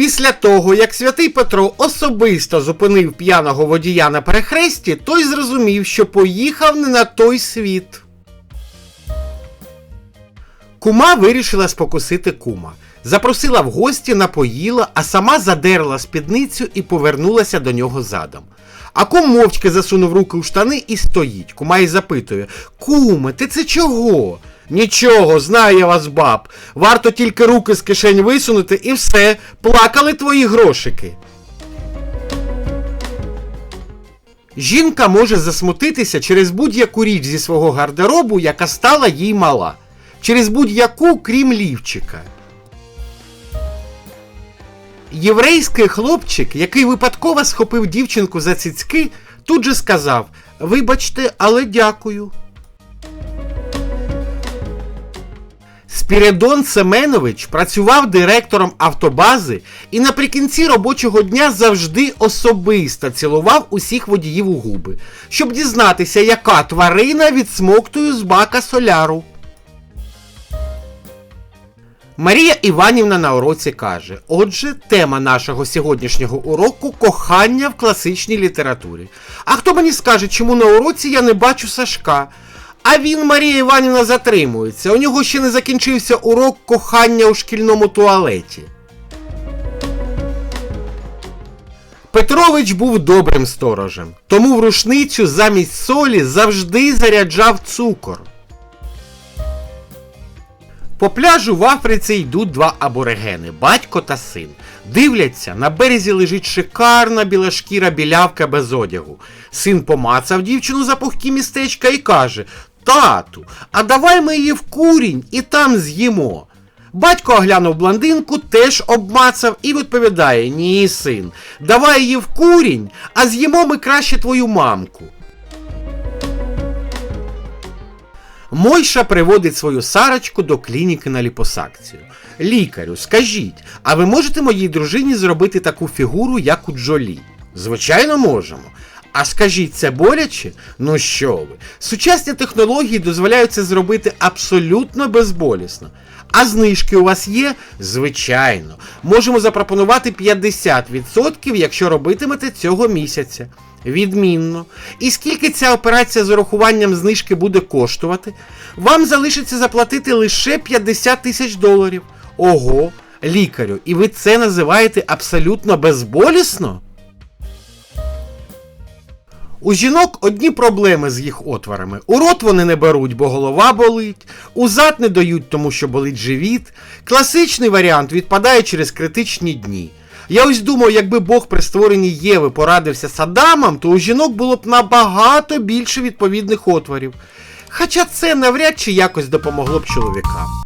Після того, як святий Петро особисто зупинив п'яного водія на перехресті, той зрозумів, що поїхав не на той світ. Кума вирішила спокусити кума. Запросила в гості, напоїла, а сама задерла спідницю і повернулася до нього задом. А кум мовчки засунув руки у штани і стоїть. Кума й запитує: Куме, ти це чого? Нічого, знаю я вас, баб. Варто тільки руки з кишень висунути і все, плакали твої грошики. Жінка може засмутитися через будь-яку річ зі свого гардеробу, яка стала їй мала. Через будь-яку, крім лівчика. Єврейський хлопчик, який випадково схопив дівчинку за цицьки, тут же сказав: Вибачте, але дякую. Спіридон Семенович працював директором автобази і наприкінці робочого дня завжди особисто цілував усіх водіїв у губи, щоб дізнатися, яка тварина відсмоктує з бака соляру. Марія Іванівна на уроці каже: Отже, тема нашого сьогоднішнього уроку кохання в класичній літературі. А хто мені скаже, чому на уроці я не бачу Сашка? А він, Марія Іванівна, затримується. У нього ще не закінчився урок кохання у шкільному туалеті. Петрович був добрим сторожем, тому в рушницю замість солі завжди заряджав цукор. По пляжу в Африці йдуть два аборигени, батько та син. Дивляться, на березі лежить шикарна біла шкіра білявка без одягу. Син помацав дівчину за пухкі містечка і каже: Тату, а давай ми її в курінь і там з'їмо. Батько оглянув блондинку, теж обмацав і відповідає: Ні, син, давай її в курінь, а з'їмо ми краще твою мамку. Мойша приводить свою Сарочку до клініки на ліпосакцію. Лікарю, скажіть, а ви можете моїй дружині зробити таку фігуру, як у Джолі? Звичайно, можемо. А скажіть, це боляче? Ну що ви? Сучасні технології дозволяють це зробити абсолютно безболісно. А знижки у вас є? Звичайно. Можемо запропонувати 50%, якщо робитимете цього місяця. Відмінно. І скільки ця операція з урахуванням знижки буде коштувати? Вам залишиться заплатити лише 50 тисяч доларів. Ого, лікарю, і ви це називаєте абсолютно безболісно? У жінок одні проблеми з їх отворами. У рот вони не беруть, бо голова болить, у зад не дають, тому що болить живіт. Класичний варіант відпадає через критичні дні. Я ось думаю, якби Бог при створенні Єви порадився з Адамом, то у жінок було б набагато більше відповідних отворів. Хоча це навряд чи якось допомогло б чоловікам.